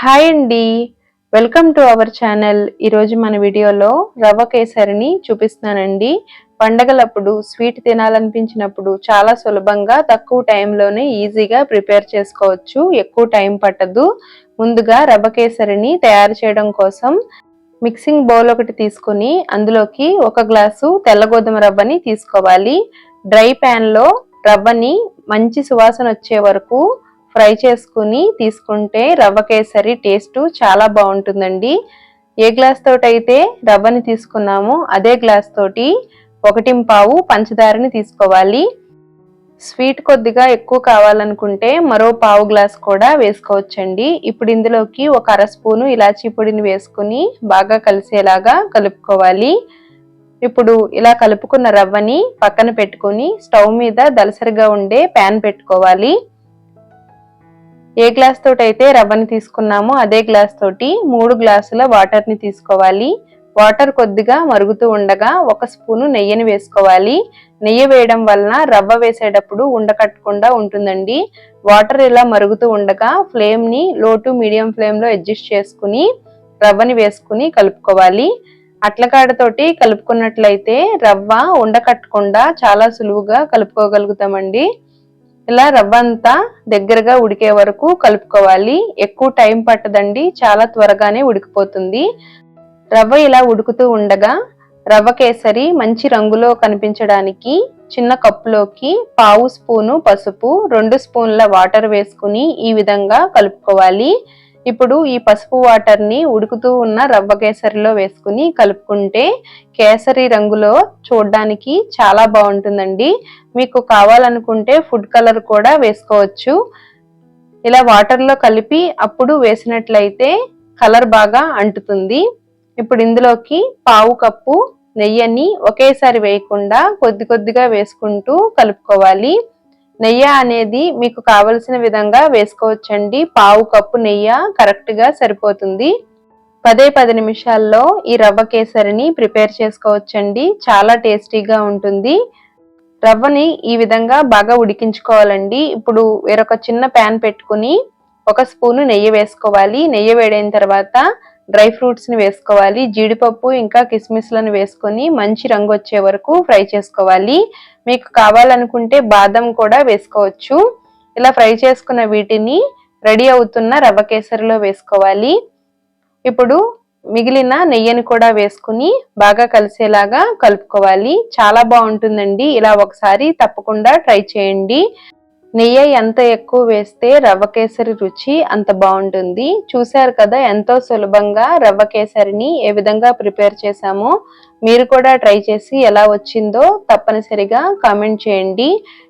Hi అండి. Welcome to our channel. ఈరోజు మన వీడియోలో రవ్వ కేసరిని చూపిస్తున్నానండి. పండగలప్పుడు స్వీట్ తినాలనిపించినప్పుడు చాలా సులభంగా తక్కువ టైంలోనే ఈజీగా ప్రిపేర్ చేసుకోవచ్చు. ఎక్కువ టైం పట్టదు. ముందుగా రవ్వ కేసరిని తయారు చేయడం కోసం మిక్సింగ్ బౌల్ ఒకటి తీసుకుని అందులోకి ఒక గ్లాసు తెల్ల గోధుమ రవ్వని తీసుకోవాలి. డ్రై ప్యాన్లో రవ్వని మంచి సువాసన వచ్చే వరకు ఫ్రై చేసుకుని తీసుకుంటే రవ్వ కేసరి టేస్ట్ చాలా బాగుంటుందండి. ఏ గ్లాస్ తోటి అయితే రవ్వని తీసుకున్నామో అదే గ్లాస్ తోటి ఒకటి పావు పంచదారని తీసుకోవాలి. స్వీట్ కొద్దిగా ఎక్కువ కావాలనుకుంటే మరో పావు గ్లాస్ కూడా వేసుకోవచ్చండి. ఇప్పుడు ఇందులోకి ఒక అర స్పూను ఇలాచీ పొడిని వేసుకుని బాగా కలిసేలాగా కలుపుకోవాలి. ఇప్పుడు ఇలా కలుపుకున్న రవ్వని పక్కన పెట్టుకొని స్టవ్ మీద దలసరిగా ఉండే ప్యాన్ పెట్టుకోవాలి. ఏ గ్లాస్ తోటి అయితే రవ్వని తీసుకున్నామో అదే గ్లాస్ తోటి మూడు గ్లాసుల వాటర్ని తీసుకోవాలి. వాటర్ కొద్దిగా మరుగుతూ ఉండగా ఒక స్పూను నెయ్యిని వేసుకోవాలి. నెయ్యి వేయడం వలన రవ్వ వేసేటప్పుడు ఉండకట్టకుండా ఉంటుందండి. వాటర్ ఇలా మరుగుతూ ఉండగా ఫ్లేమ్ని లో టు మీడియం ఫ్లేమ్లో అడ్జస్ట్ చేసుకుని రవ్వని వేసుకుని కలుపుకోవాలి. అట్లకాడతోటి కలుపుకున్నట్లయితే రవ్వ ఉండకట్టకుండా చాలా సులువుగా కలుపుకోగలుగుతామండి. ఇలా రవ్వ అంతా దగ్గరగా ఉడికే వరకు కలుపుకోవాలి. ఎక్కువ టైం పట్టదండి. చాలా త్వరగానే ఉడికిపోతుంది. రవ్వ ఇలా ఉడుకుతూ ఉండగా రవ్వ కేసరి మంచి రంగులో కనిపించడానికి చిన్న కప్పులోకి పావు స్పూను పసుపు రెండు స్పూన్ల వాటర్ వేసుకుని ఈ విధంగా కలుపుకోవాలి. ఇప్పుడు ఈ పసుపు వాటర్ని ఉడుకుతూ ఉన్న రవ్వ కేసరిలో వేసుకుని కలుపుకుంటే కేసరి రంగులో చూడడానికి చాలా బాగుంటుందండి. మీకు కావాలనుకుంటే ఫుడ్ కలర్ కూడా వేసుకోవచ్చు. ఇలా వాటర్లో కలిపి అప్పుడు వేసినట్లయితే కలర్ బాగా అంటుతుంది. ఇప్పుడు ఇందులోకి పావు కప్పు నెయ్యిని ఒకేసారి వేయకుండా కొద్ది కొద్దిగా వేసుకుంటూ కలుపుకోవాలి. నెయ్యి అనేది మీకు కావలసిన విధంగా వేసుకోవచ్చండి. పావు కప్పు నెయ్యి కరెక్ట్గా సరిపోతుంది. పదే పది నిమిషాల్లో ఈ రవ్వ కేసరిని ప్రిపేర్ చేసుకోవచ్చండి. చాలా టేస్టీగా ఉంటుంది. రవ్వని ఈ విధంగా బాగా ఉడికించుకోవాలండి. ఇప్పుడు వేరొక చిన్న ప్యాన్ పెట్టుకుని ఒక స్పూను నెయ్యి వేసుకోవాలి. నెయ్యి వేడైన తర్వాత డ్రై ఫ్రూట్స్ని వేసుకోవాలి జీడిపప్పు ఇంకా కిస్మిస్లను వేసుకొని మంచి రంగు వచ్చే వరకు ఫ్రై చేసుకోవాలి. మీకు కావాలనుకుంటే బాదం కూడా వేసుకోవచ్చు. ఇలా ఫ్రై చేసుకున్న వీటిని రెడీ అవుతున్న రవ్వ కేసరిలో వేసుకోవాలి. ఇప్పుడు మిగిలిన నెయ్యిని కూడా వేసుకుని బాగా కలిసేలాగా కలుపుకోవాలి. చాలా బాగుంటుందండి. ఇలా ఒకసారి తప్పకుండా ట్రై చేయండి. నెయ్యి ఎంత ఎక్కువ వేస్తే రవ్వ కేసరి రుచి అంత బాగుంటుంది. చూశారు కదా ఎంతో సులభంగా రవ్వ కేసరిని ఏ విధంగా ప్రిపేర్ చేశామో. మీరు కూడా ట్రై చేసి ఎలా వచ్చిందో తప్పనిసరిగా కామెంట్ చేయండి.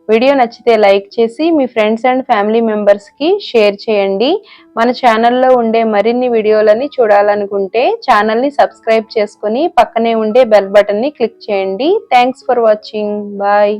వీడియో నచ్చితే లైక్ చేసి మీ ఫ్రెండ్స్ అండ్ ఫ్యామిలీ మెంబర్స్కి షేర్ చేయండి. మన ఛానల్లో ఉండే మరిన్ని వీడియోలని చూడాలనుకుంటే ఛానల్ని సబ్స్క్రైబ్ చేసుకుని పక్కనే ఉండే బెల్ బటన్ని క్లిక్ చేయండి. Thanks for watching. బాయ్.